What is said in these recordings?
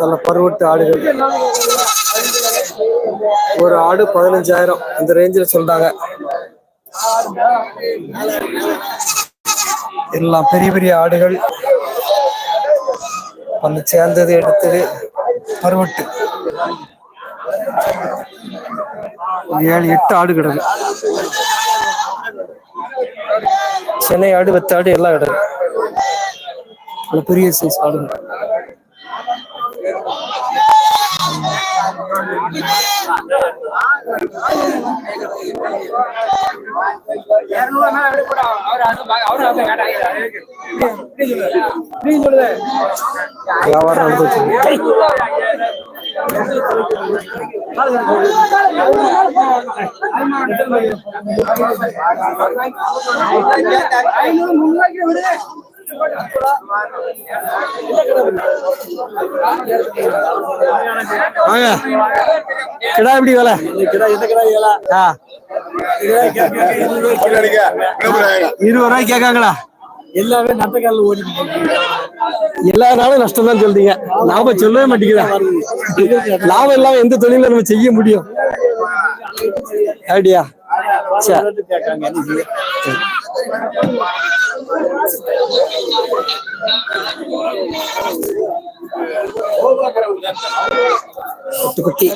நல்ல பருவட்டு ஆடுகள். ஒரு ஆடு பதினஞ்சாயிரம். அந்த ரேஞ்சில் சொல்றாங்க. எல்லாம் பெரிய பெரிய ஆடுகள். வந்து சேர்ந்தது எடுத்தது பருவட்டு ஏழு எட்டு ஆடு கிடக்கு. சென்னை ஆடு வெத்தாடு எல்லாம் கிடக்கு. பெரிய சைஸ் ஆடுகள் வியாபாரம் முன்னாடி இருக்கு. வாங்க. கிடா எப்படி வேலை? ஆ. இருபது ரூபாய் கேட்காங்களா? எல்லாமே நட்டக்கால ஓடி எல்லா நாளும் நஷ்டம் தான் சொல்றீங்க. லாபம் சொல்லவே மாட்டேங்குதா? லாபம் இல்லாம எந்த தொழில நம்ம செய்ய முடியும். அப்படியா? சரி கேட்காங்க குட்டி.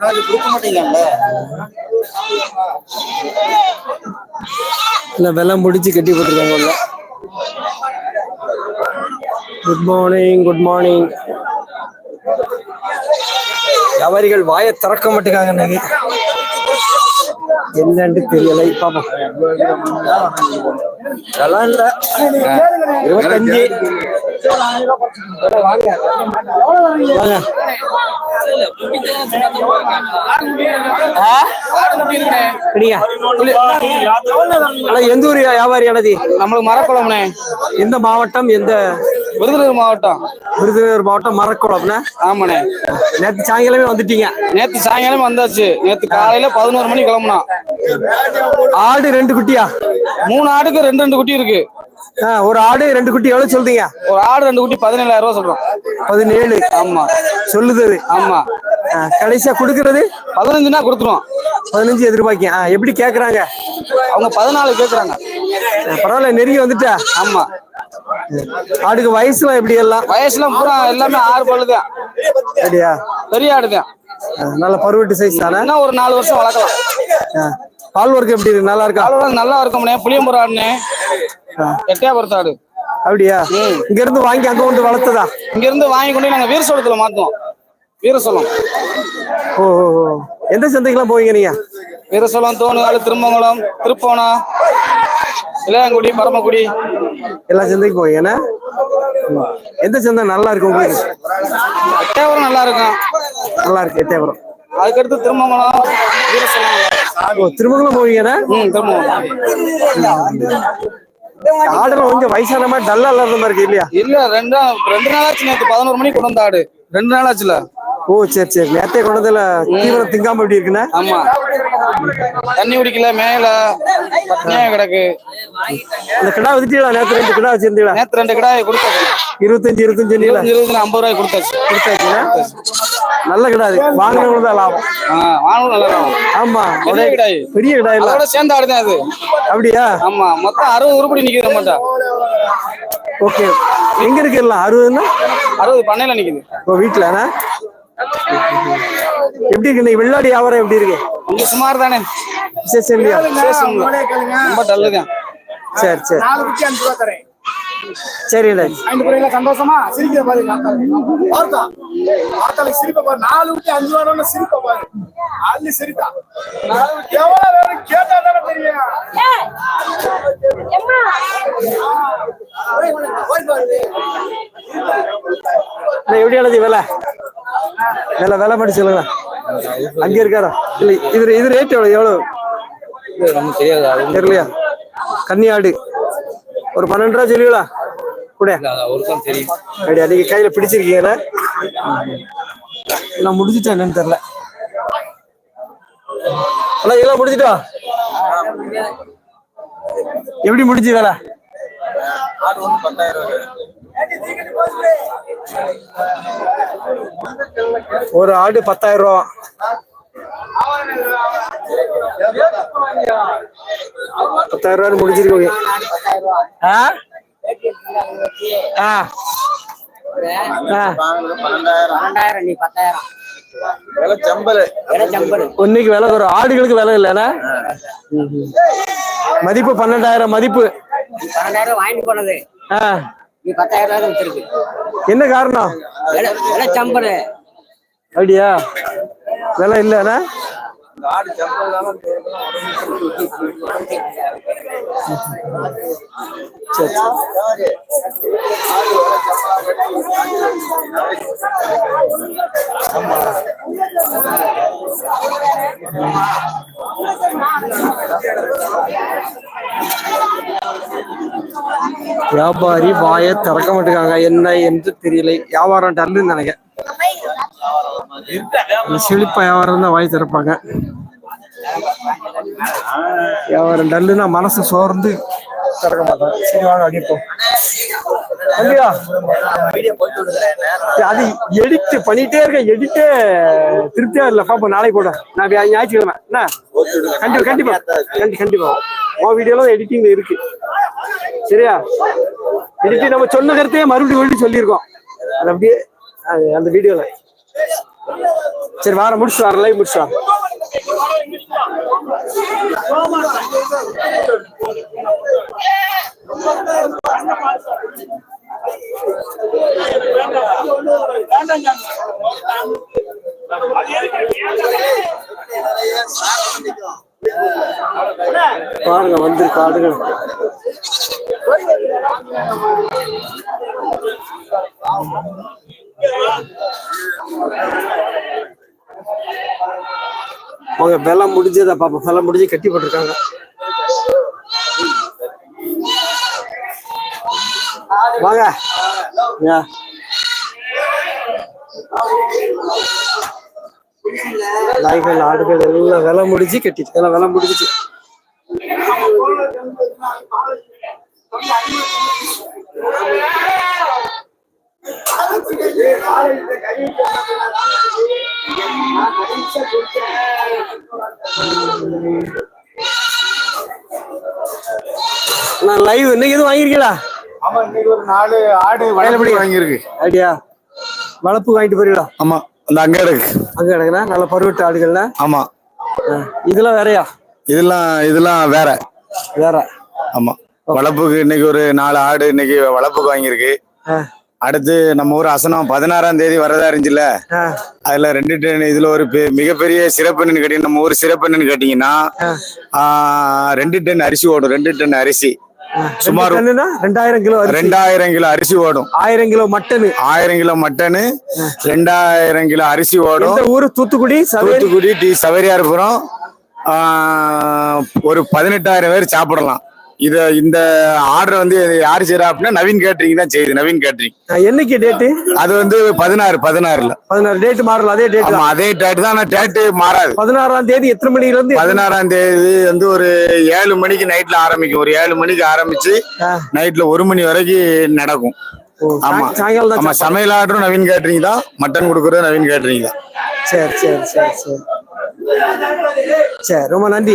குட்டி கொடுக்க மாட்டீங்கல்ல? இல்ல விலை முடிச்சு கட்டி போட்டிருக்காங்க குட் மார்னிங் குட் மார்னிங் வியாபாரிகள் வாயை திறக்க மாட்டேங்காங்க என்னன்னு தெரியல. பாப்போம். அதெல்லாம் இல்ல இருபத்தஞ்சு எந்த ஊர் வியாபாரி அனதி நம்மளுக்கு மரக்குளம்னே எந்த மாவட்டம்? எந்த? விருதுநகர் மாவட்டம். விருதுநகர் மாவட்டம் மரக்குளம்னா ஆமாண்ணே. நேற்று சாயங்காலமே வந்துட்டீங்க. நேத்து சாயங்காலம் வந்தாச்சு. நேத்து காலையில பதினோரு மணி கிளம்புனோம். ஆடு ரெண்டு குட்டியா? மூணு ஆடுக்கு ரெண்டு ரெண்டு குட்டி இருக்கு. ஒரு ஆடு ரெண்டு குட்டி எவ்வளவு சொல்றீங்க? ஒரு ஆடு ரெண்டு குட்டி பதினேழாயிரம் ரூபாய் சொல்றோம். பதினேழு. ஆமா. சொல்லுது. ஆமா. கடைசியா கொடுக்கறது? பதினஞ்சுனா கொடுத்துருவோம். பதினஞ்சு எதிர்பார்க்க. ஆ, எப்படி கேக்குறாங்க? அவங்க பதினாலு கேக்குறாங்க. பரவாயில்ல நெருங்கி வந்துட்டா? ஆமா. ஆடுக்கு வயசுலாம் எப்படி எல்லாம் வயசுல பூரா எல்லாமே ஆறு பல்லுதான் அப்படியா? பெரிய ஆடுதான் நல்ல பருவட்டு சைஸ் தானே? ஒரு நாலு வருஷம் வளர்க்கலாம். பால் ஒர்க் எப்படி இருக்கு? நல்லா இருக்கா? காலோட நல்லா இருக்கும்னே புளியம்புற ஆடுனே ஆ, எட்டையாபுரத்து ஆடு. அப்படியா? இங்க இருந்து வாங்கி அங்க கொண்டு வளர்த்ததா? இங்க இருந்து வாங்கி கொண்டு நாங்க வீரசோளத்துல மாத்துவோம். வீரசோளம். ஓ. எந்த சந்தைக்கெல்லாம் போவீங்க நீங்க? வீரசோளம் தோணுகால் திருமங்கலம் திருப்போணம். இளையாங்குடி பரமக்குடி. எல்லா சந்தைக்கும் போவீங்க என்ன? ம். எந்த சந்தை நல்லா இருக்கு உங்களுக்கு? எட்டையாபுரம் நல்லா இருக்கும். நல்லா இருக்கு எட்டயபுரம். அதுக்கடுத்து திருமங்கலம் ஓ திருமங்கலம் போவீங்கன்னா திருமங்கலம். ஆடெல்லாம் கொஞ்சம் வயசான மாதிரி டல்லா இல்லாத மாதிரி இருக்கு இல்லையா? இல்ல ரெண்டு ரெண்டு நாளாச்சு நேத்து பதினோரு மணிக்கு கொண்டு வந்த ஆடு. ரெண்டு நாளாச்சுல. ஓ சரி சரி. நேத்தே கொண்டதுல தீவிரம் திங்காம எப்படி இருக்குண்ணா? ஆமா. தண்ணி குடிக்கல மேல கிடக்கு. அந்த கிடா வித்துட்டீங்களா? நேத்து ரெண்டு கிடா வச்சிருந்தீங்களா? நேத்து ரெண்டு கிடாய் கொடுத்தாச்சு. இருபத்தஞ்சு இருபத்தஞ்சு இருபது ஐம்பது ரூபாய் கொடுத்தாச்சு. கொடுத்தாச்சுன்னா நல்ல கிடா அது வாங்கினவங்க தான் லாபம். வாங்கணும் நல்லா இருக்கும் ஆமா. பெரிய கிடாய் பெரிய கிடா இல்ல. அதோட சேர்ந்த அது. அப்படியா? ஆமா. மொத்தம் அறுபது உருப்படி நிக்குது நம்மகிட்ட ஓகே. எங்க இருக்கு எல்லாம்? அறுபதுன்னா? அறுபது பண்ணையில நிக்குது. இப்போ வீட்டுலண்ணா எப்படி இருக்கு இன்னைக்கு வெள்ளாடி வியாபாரம் எப்படி இருக்கு? கொஞ்சம் சுமார் தானே விசேஷம் இல்லையா ரொம்ப டல்லு தான் சரி சரி. நாலு குட்டி அஞ்சு ரூபா தரேன். சரி ராஜ் ஐந்து பிள்ளைங்க சந்தோஷமா? சிரிக்கிற பாரு வார்த்தா வார்த்தால சிரிப்ப பாரு. நாலு குட்டி அஞ்சு ரூபா சிரிப்ப பாரு. அள்ளி சிரித்தா. நாலு குட்டி எவ்வளவு வேணும் கேட்டா தானே தெரியும். நான் எப்படி எழுதி விலை? விலை விலை மட்டும் சொல்லுங்க. அங்க இருக்காரா? இல்ல இது இது ரேட் எவ்வளவு எவ்வளவு? தெரியலையா? கன்னியாடு. ஒரு பன்னெண்டு ரூபா சொல்லுவீங்களா? கூட? அப்படியா நீங்க கையில பிடிச்சிருக்கீங்களா? நான் முடிஞ்சிட்டேன் என்னன்னு தெரியல. அண்ணா இதெல்லாம் முடிஞ்சிட்டா? எப்படி முடிஞ்சு வேலை பத்தாயிரம் ரூபாய். ஒரு ஆடு பத்தாயிரம் ரூபா. பத்தாயிரம் ரூபாய் முடிஞ்சிருக்கோங்க ஆ? ஆ. இன்னைக்கு விலை வரும் ஆடுகளுக்கு விலை இல்லைண்ணா மதிப்பு பன்னெண்டாயிரம் மதிப்பு. பன்னெண்டாயிரம் வாங்கிட்டு போனது. நீ பத்தாயிரம் ரூபாய் வச்சிருக்கு என்ன காரணம்? விலை சம்பளம். அப்படியா? விலை இல்லைண்ணா இந்த ஆடு செம்பல் தானே சரி சரி வியாபாரி வாயை திறக்க மாட்டேங்காங்க என்ன என்று தெரியல. வியாபாரம் டல்லுன்னு நினைக்கிறேன். செழிப்பா வியாபாரம் தான் வாய் திறப்பாங்க. வியாபாரம் டல்லுன்னா மனசு சோர்ந்து திறக்க மாட்டாங்க. சரி வாங்க அடிப்போம் இல்லையா அது எடிட் பண்ணிட்டே இருக்க எடிட்டே திருப்தியா இல்ல. பாப்போம் நாளைக்கு போட நான் ஞாயிற்றுக்கிழமை. என்ன? கண்டிப்பா கண்டிப்பா. கண்டிப்பா. உன் வீடியோல எடிட்டிங் இருக்கு. சரியா? இன்னைக்கு நம்ம சொன்ன கருத்தையே மறுபடியும் மறுபடியும் சொல்லியிருக்கோம். அது அப்படியே அது அந்த வீடியோல. சரி வார முடிச்சு வர லைவ் முடிச்சு வர பாருங்க வந்து ஆடுகள். ஓகே வெள்ளம் முடிஞ்சதா பாப்பா. வெள்ளம் முடிஞ்சு கட்டி போட்டிருக்காங்க. வாங்க. யா. நாய்கள் ஆடுகள் எல்லாம் விலை முடிஞ்சு கட்டிட்டு எல்லாம் விலை முடிஞ்சிச்சு. நான் லைவ் இன்னைக்கு எதுவும் வாங்கியிருக்கீங்களா? ஆமா இன்னைக்கு ஒரு நாலு ஆடு வயலுபடி வாங்கியிருக்கு. ஐடியா வளர்ப்பு வாங்கிட்டு போறீங்களா? ஆமா அந்த அங்க இருக்கு அங்க கிடக்குண்ணா நல்ல பருவட்டு ஆடுகள்ல ஆமா. இதெல்லாம் வேறயா? இதெல்லாம் இதெல்லாம் வேற. வேற. ஆமா. வளர்ப்புக்கு இன்னைக்கு ஒரு நாலு ஆடு இன்னைக்கு வளர்ப்புக்கு வாங்கியிருக்கு. அடுத்து நம்ம ஊர் அசனம் பதினாறாம் தேதி வரதா இருந்துச்சுல்ல? ஆ, அதுல ரெண்டு டன் இதுல ஒரு மிகப்பெரிய சிறப்பு என்னன்னு கேட்டீங்கன்னா நம்ம ஊர் சிறப்பு என்னன்னு கேட்டீங்கன்னா ரெண்டு டன் அரிசி ஓடும் ரெண்டு டன் அரிசி. சுமார் ரெண்டாயிரம் கிலோ. ரெண்டாயிரம் கிலோ அரிசி ஓடும். ஆயிரம் கிலோ மட்டனு. ஆயிரம் கிலோ மட்டனு ரெண்டாயிரம் கிலோ அரிசி ஓடும். ஊரு? தூத்துக்குடி தூத்துக்குடி டி சவரியார்புரம். ஒரு பதினெட்டாயிரம் பேர் சாப்பிடலாம். இத இந்த ஆர்டர் வந்து யாரு செய்யறா அப்படின்னா நவீன் கேட்டரிங் தான் செய்யுது நவீன் கேட்டரிங் ஆ, என்னைக்கு டேட்டு அது வந்து பதினாறு பதினாறுல. பதினாறு டேட் மாறல அதே டேட் அதே டேட் தான் ஆனா டேட்டு மாறாது. பதினாறாம் தேதி எத்தனை மணில இருந்து பதினாறாம் தேதி வந்து ஒரு ஏழு மணிக்கு நைட்ல ஆரம்பிக்கும். ஒரு ஏழு மணிக்கு ஆரம்பிச்சு. நைட்ல ஒரு மணி வரைக்கும் நடக்கும். ஆமா. ஆமா சமையல் ஆர்டரும் நவீன் கேட்டரிங் தான் மட்டன் கொடுக்கறது நவீன் கேட்டரிங் தான். சரி சரி சரி சரி. சரி ரொம்ப நன்றி.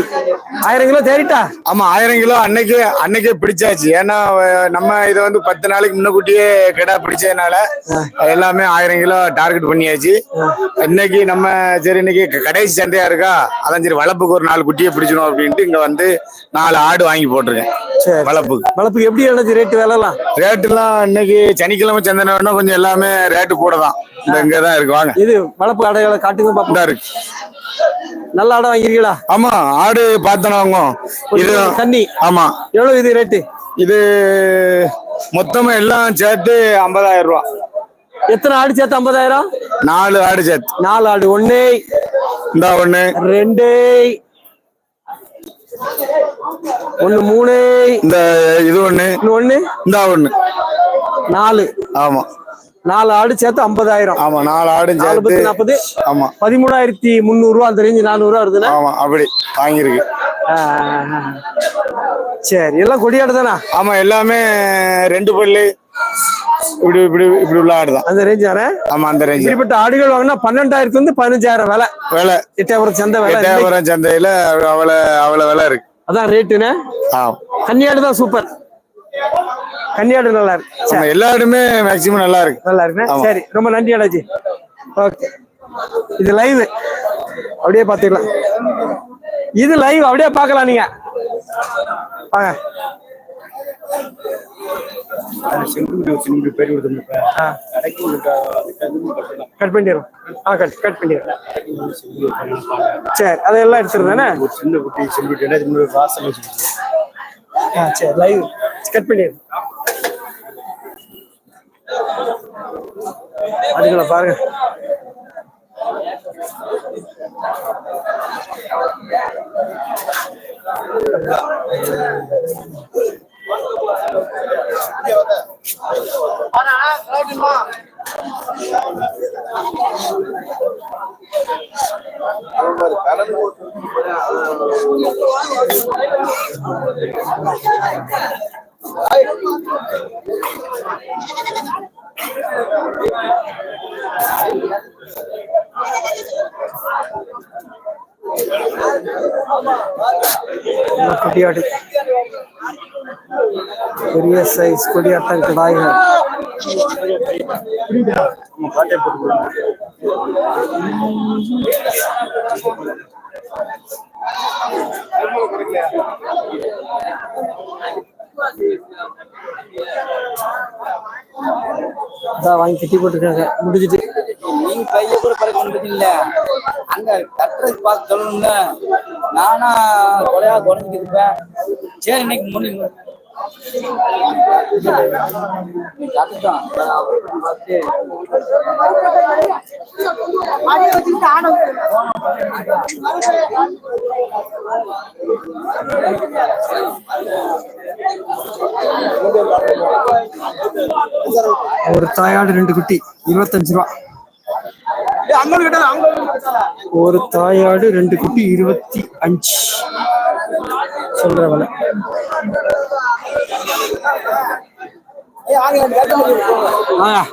ஆயிரம் கிலோ தேறிட்டா? ஆமா ஆயிரம் கிலோ அன்னைக்கே அன்னைக்கே பிடிச்சாச்சு. ஏன்னா நம்ம இதை வந்து பத்து நாளைக்கு முன்னக்கூட்டியே கிடா பிடிச்சதுனால எல்லாமே ஆயிரம் கிலோ டார்கெட் பண்ணியாச்சு. இன்னைக்கு நம்ம சரி இன்னைக்கு கடைசி சந்தையா இருக்கா? அதான் சரி வளர்ப்புக்கு ஒரு நாலு குட்டியை பிடிச்சிடும் அப்படின்ட்டு இங்க வந்து நாலு ஆடு வாங்கி போட்டிருக்கேன். சரி வளர்ப்புக்கு. வளர்ப்புக்கு எப்படி எழுது ரேட்டு வேலைலாம்? ரேட்டுலாம் இன்னைக்கு சனிக்கிழமை சந்தை கொஞ்சம் எல்லாமே ரேட்டு கூட தான். இந்த இங்க தான் இருக்கு. வாங்க. இது வளர்ப்பு அடையாளம் காட்டுங்க பாப்போம். இந்தா இருக்கு. நல்ல ஆடம் வாங்கிருக்கீங்களா ஆமா ஆடு பார்த்தனவங்க இது தண்ணி. ஆமா. எவ்வளவு இது ரேட்டு? இது மொத்தமா எல்லாம் சேர்த்து ஐம்பதாயிரம் ரூபா. எத்தனை ஆடு சேர்த்து ஐம்பதாயிரம்? நாலு ஆடு சேர்த்து. நாலு ஆடு ஒண்ணு இந்த ஒண்ணு. ரெண்டு. ஒண்ணு மூணு. இந்த இது ஒண்ணு. ஒண்ணு? இந்த ஒண்ணு. நாலு. ஆமா. நாலு ஆடு சேர்த்து ஐம்பதாயிரம். ஆமா நாலு நாலு சேர்த்து நாற்பது ஆமா. பதிமூணாயிரத்தி முந்நூறு ரூபா அந்த ரேஞ்சு நானூறு ரூபா வருதுன்னா ஆமா அப்படி வாங்கியிருக்கு. ஆ. சரி எல்லாம் கொடியாடு தானா ஆமா எல்லாமே ரெண்டு பல்லு இப்படி இப்படி இப்படி உள்ள ஆடுதான். அந்த ரேஞ்ச் தானே ஆமா அந்த ரேஞ்சு. இப்படிப்பட்ட ஆடுகள் வாங்கினா பன்னெண்டாயிரத்துல இருந்து பதினஞ்சாயிரம் விலை. விலை. எட்டாயிரம் சந்தை விலை. எட்டாயிரம் சந்தையில அவ்வளவு அவ்வளவு விலை இருக்கு. அதான் ரேட்டுன்னு கன்னியாடு தான் சூப்பர். கன்னியாடு நல்லா இருக்கு எல்லா ஆடுமே மேக்சிமம் நல்லா இருக்கு நல்லா இருக்கு. சரி ரொம்ப நன்றி அண்ணாச்சி ஓகே இது லைவ் அப்படியே பாத்துக்கலாம் இது லைவ் அப்படியே பார்க்கலாம் நீங்க வாங்க. கட் பண்ணிடுறோம் ஆ கட் கட் பண்ணிடுறோம் சரி அதெல்லாம் எடுத்துருந்தானே சின்ன குட்டி ரெண்டாயிரத்தி முந்நூறு வாசல் ஆ சரி லைவ் கட் பண்ணிடு அதுக்குள்ள பாருங்க கொடியாடு. பெரிய சைஸ் கொடியாட்டம் கிடாய்கள். அதான் வாங்கி கட்டி போட்டுருக்காங்க. முடிஞ்சிட்டு நீங்க கையை கூட பறக்க முடியாது அங்க கட்டுறது பார்த்து சொல்லணும்ல நானா கொலையா குறைஞ்சிட்டு இருப்பேன். சரி இன்னைக்கு முடியும் ஒரு தாயாடு ரெண்டு குட்டி இருபத்தஞ்சு ரூபா. ஒரு தாயாடு ரெண்டு குட்டி இருபத்தி அஞ்சு. சொல்ற விலை. ஆ,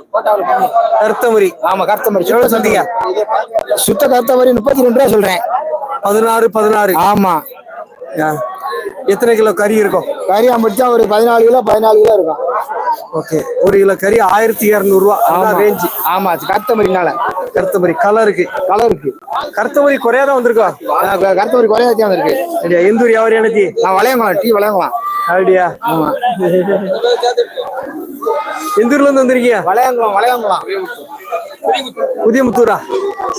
கருத்தமுறி. ஆமா கருத்தமரி எவ்வளவு சொன்னீங்க? சுத்த கருத்தமரி முப்பத்தி ரெண்டு ரூபா சொல்றேன். பதினாறு பதினாறு. ஆமா. எத்தனை கிலோ கறி இருக்கும்? கறி முடிச்சா ஒரு பதினாலு கிலோ பதினாலு கிலோ இருக்கும். ஓகே. ஒரு கிலோ கறி ஆயிரத்தி இரநூறுவா. ரேஞ்சு ஆமா. கருத்தமரினால கருத்தமுறி கலருக்கு கலருக்கு கருத்தமுறி குறையாதான் வந்திருக்கோம் கருத்தமரி குறையாத்தியம் இருக்கு அப்படியா? எந்தூர் யாவர் எனக்கு நான் வளையங்குளம் டீ வளையங்குளம். அப்படியா? எந்தூர்ல இருந்து வந்திருக்கீங்க? வளையங்குளம் வளையங்குளம். புதியமுத்தூரா?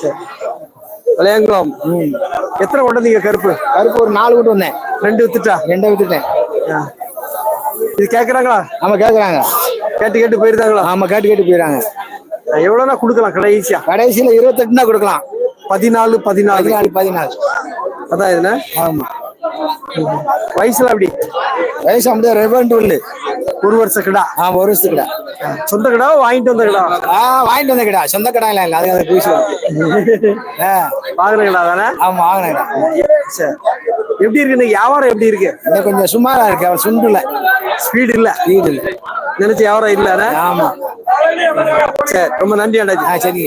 சரி. விளையாங்குளம். எத்தனை கொண்டு வந்தீங்க கருப்பு? கருப்பு ஒரு நாலு கூட்டு வந்தேன். ரெண்டு வித்துட்டா? ரெண்டை வித்துட்டேன். இது கேக்குறாங்களா? ஆமா கேக்குறாங்க. கேட்டு கேட்டு போயிருந்தாங்களா ஆமா கேட்டு கேட்டு போயிடறாங்க எவ்வளவுனா கொடுக்கலாம் கடை ஈஸியா கடைசியில இருபத்தெட்டுனா கொடுக்கலாம். பதினாலு பதினாலு. பதினாலு பதினாலு. அதான் இதுனா ஆமா. வயசுல அப்படி வயசு அப்படியே ரெவெண்ட் உண்டு. ஒரு வருஷ கிடா? ஆமா ஒரு வருஷத்து கடை. சொந்த கிடா வாங்கிட்டு வந்த கிடா? ஆ வாங்கிட்டு வந்த கடை. சொந்த கடை இல்ல அதுக்கு அதை பூசி ஆ. வாங்கின கிடா தானே ஆமா வாங்கின கடை. சரி. எப்படி இருக்கு வியாபாரம் எப்படி இருக்கு? இன்னும் கொஞ்சம் சுமாரா இருக்கு. அவர் சுண்டுல ஸ்பீடு இல்ல. வீடு இல்ல. நினைச்ச வியாபாரம் இல்ல ஆமா. சரி ரொம்ப நன்றி அண்ணாச்சி. ஆ சரி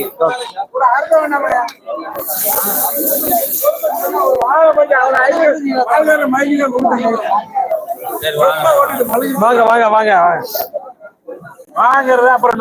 வாங்க வாங்க வாங்க. வாங்க வாங்கிறது அப்புறம்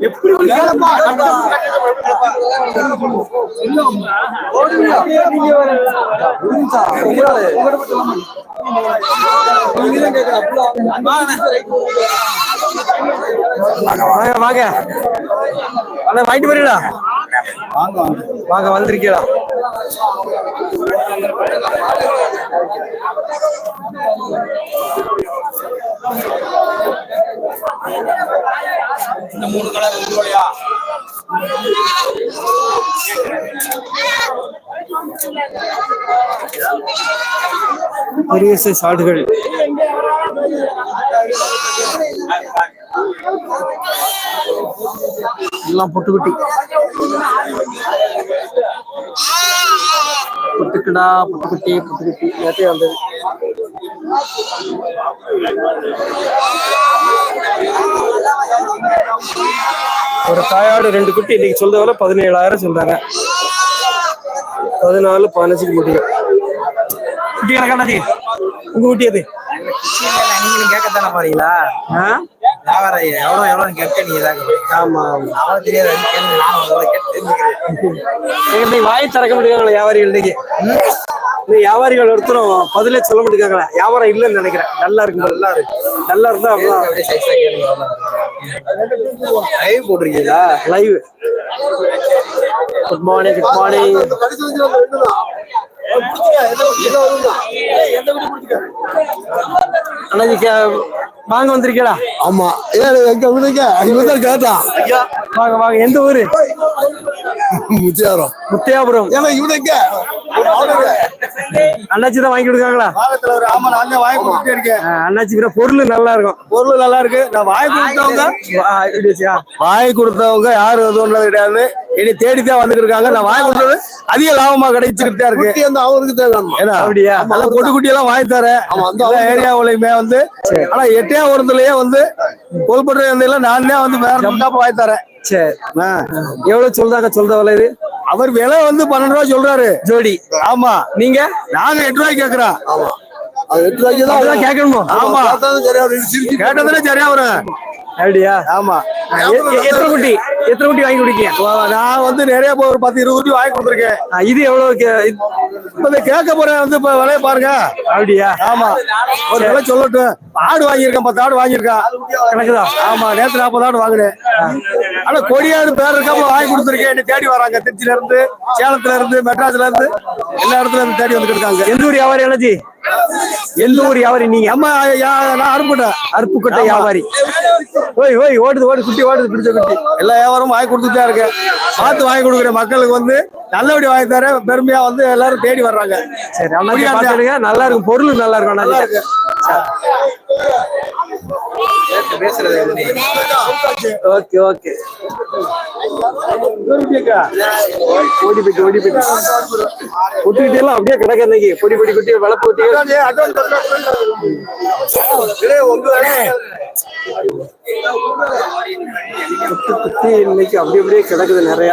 இருக்கணும் வாங்க வாங்க. அண்ணா வாங்கிட்டு போறீங்களா? வாங்க வந்திருக்கீங்களா இந்த மூணு கலர் உங்களுடைய? பெரிய சைஸ் ஆடுகள். எல்லாம் பொட்டுக்குட்டி. பொட்டுக்குடா பொட்டுக்குட்டி பொட்டுக்குட்டி. எல்லாத்தையும் வந்தது ஒரு தாயாடு ரெண்டு குட்டி இன்னைக்கு சொல்ற பதினேழாயிரம் சொல்றாங்க. பதினாலு பதினஞ்சுக்கு முடியும். குட்டி கணக்கானது உங்க குட்டி அது நீங்களும் கேட்கத்தானே போறீங்களா? ஆ? வியாபாரம் எவ்வளவு எவ்வளவு கேட்க நீங்க ஆமா அவ்வளவு தெரியாது கேட்டு வாய் திறக்க முடியாங்களா வியாபாரிகள் இன்னைக்கு? வியாபாரிகள் ஒருத்தரும் பதிலே சொல்ல மாட்டேங்காங்களா வியாபாரம் இல்லைன்னு நினைக்கிறேன். நல்லா இருக்கு நல்லா இருக்கு. நல்லா இருந்தா லைவ் போட்டிருக்கீங்களா? Live good morning good morning Annaji கே- வாங்க வந்திருக்கீங்களா? ஆமா. ஏன் எங்க விடுங்க இவன் கேட்டான் வாங்க வாங்க. எந்த ஊரு? முத்தியாரம் முத்தியாபுரம். ஏன்னா இவனுங்க அண்ணாச்சி தான் வாங்கி கொடுக்காங்களா ஆமா நான் வாங்கி கொடுத்துட்டே இருக்கேன். அண்ணாச்சி பிற பொருள் நல்லா இருக்கும். பொருள் நல்லா இருக்கு. நான் வாங்கி கொடுத்தவங்க? வாங்கி கொடுத்தவங்க யாரும் எதுவும் கிடையாது. இனி தேடித்தான் வந்துட்டு இருக்காங்க நான் வாங்கி கொடுத்தது அதிக லாபமா கிடைச்சிக்கிட்டு தான் இருக்கு அந்த அவருக்கு தேவை அப்படியா? நல்ல குட்டி எல்லாம் வாங்கி தரேன். எல்லா ஏரியாவுலயுமே வந்து ஆனா எட்டையா ஒருந்துலயே வந்து கொல்பட்டு எல்லாம் நானே வந்து வேற முட்டாப்ப வாங்கி தரேன். சரி. ஆ. எவ்வளவு சொல்றாங்க சொல்ற விலை இது? அவர் விலை வந்து பன்னெண்டு ரூபா சொல்றாரு. ஜோடி. ஆமா. நீங்க? நாங்க எட்டு ரூபாய்க்கு கேக்குறோம் ஆமா. எட்டு ரூபாய்க்கு அப்படிதான் கேட்கணுமோ? ஆமா. கேட்டதுல சரியா வரும். அப்படியா? ஆமா. எத்தனை குட்டி? எத்தனை குட்டி வாங்கி குடிக்கீங்க? நான் வந்து நிறைய ஒரு பத்து இருபது குட்டி வாங்கி கொடுத்துருக்கேன். இது எவ்வளவு இப்ப கேட்க போறேன் வந்து இப்ப விலைய பாருங்க. அப்படியா? ஆமா. ஒரு விலை சொல்லட்டும். ஆடு வாங்கியிருக்கேன் பத்து ஆடு வாங்கியிருக்கேன். கணக்குதா? ஆமா நேத்து நாற்பது ஆடு வாங்கினேன். ஆனா கொடியாடு பேர் இருக்காம வாங்கி கொடுத்துருக்கேன். என்னை தேடி வராங்க. திருச்சியில இருந்து சேலத்துல இருந்து மெட்ராஸ்ல இருந்து எல்லா இடத்துல இருந்து தேடி வந்துட்டு இருக்காங்க. எந்த ஊர் வியாபாரி அண்ணாச்சி? ஊர் வியாபாரி நீங்க அம்மா அனுப்பிட்டேன் அருப்புக்கோட்டை வியாபாரி ஓய் ஓய் ஓடுது ஓடு குட்டி ஓடுது பிடிச்ச குட்டி. எல்லா வியாபாரமும் வாங்கி கொடுத்துட்டு தான் இருக்கேன். பார்த்து வாங்கி கொடுக்குறேன் மக்களுக்கு வந்து நல்லபடி வாங்கி தரேன் பெருமையா வந்து எல்லாரும் தேடி வர்றாங்க. சரி நல்லா இருக்கும். பொருள் நல்லா இருக்கும் நல்லா இருக்கு? Okay okay. ஓடி போயிட்டு ஓடி போயிட்டு. குட்டிக்கிட்டே எல்லாம் அப்படியே கிடக்க இன்னைக்கு. பொடி பொடி குட்டி வளர்ப்பு குட்டி குட்டி குட்டி இன்னைக்கு அப்படி அப்படியே கிடக்குது நிறைய.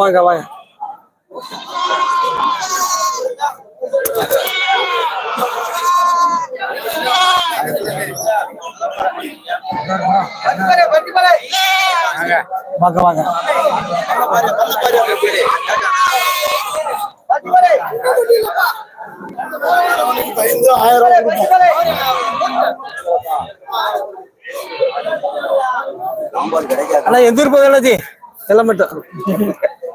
வாங்க வாங்க. வாங்க வாங்க. ஆயிரம் அண்ணா எந்த ஊர் போகுது மட்டும்.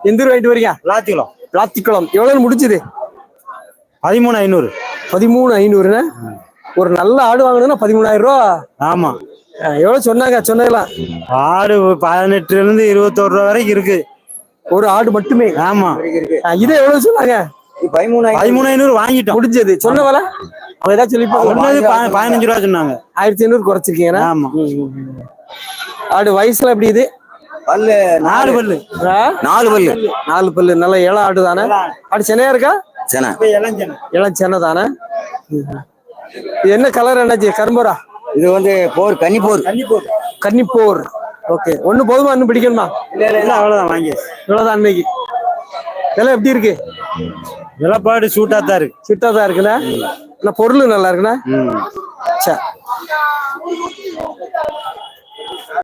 எந்த ஊர் வாங்கிட்டு வரீங்க லாத்திக்குளம் லாத்திக்குளம் எவ்வளவு முடிச்சது? பதிமூணு ஐநூறு. பதிமூணு ஐநூறுண்ணே ஒரு நல்ல ஆடு வாங்கணும்னா பதிமூணாயிரம் ரூபா? ஆமா. எவ்வளவு சொன்னாங்க? சொன்னதெல்லாம். ஆடு பதினெட்டுல இருந்து இருபத்தோரு ரூபா வரைக்கும் இருக்கு. ஒரு ஆடு மட்டுமே? ஆமா. இதை எவ்வளவு சொன்னாங்க? பதிமூணு ஐநூறு வாங்கிட்டோம். முடிஞ்சது. சொன்ன வேலை? ஏதாச்சும் சொன்னது சொல்லி பதினஞ்சு ரூபா சொன்னாங்க. ஆயிரத்தி ஐநூறு குறைச்சிருக்கீங்க ஆமா. ஆடு வயசுல எப்படி இது? பல்லு. நாலு பல்லு? நாலு பல்லு. நாலு பல்லு. நல்ல இளம் ஆடு தானே ஆடு. சென்னையா இருக்கா? சரி இளம் சென்னை தானே என்ன கலர் என்னாச்சு கரும்பரா? இது வந்து போர் கன்னி போர் கன்னிப்போர். ஓகே. ஒண்ணு போதுமா? இன்னும் பிடிக்கணுமா? அவ்வளவுதான். வாங்கி இவ்வளவுதான் அன்னைக்கு விலை எப்படி இருக்கு? விலைப்பாடு சூட்டா தான் இருக்கு. சிட்டா தான் இருக்குண்ணா பொருள் நல்லா இருக்குண்ணா சரி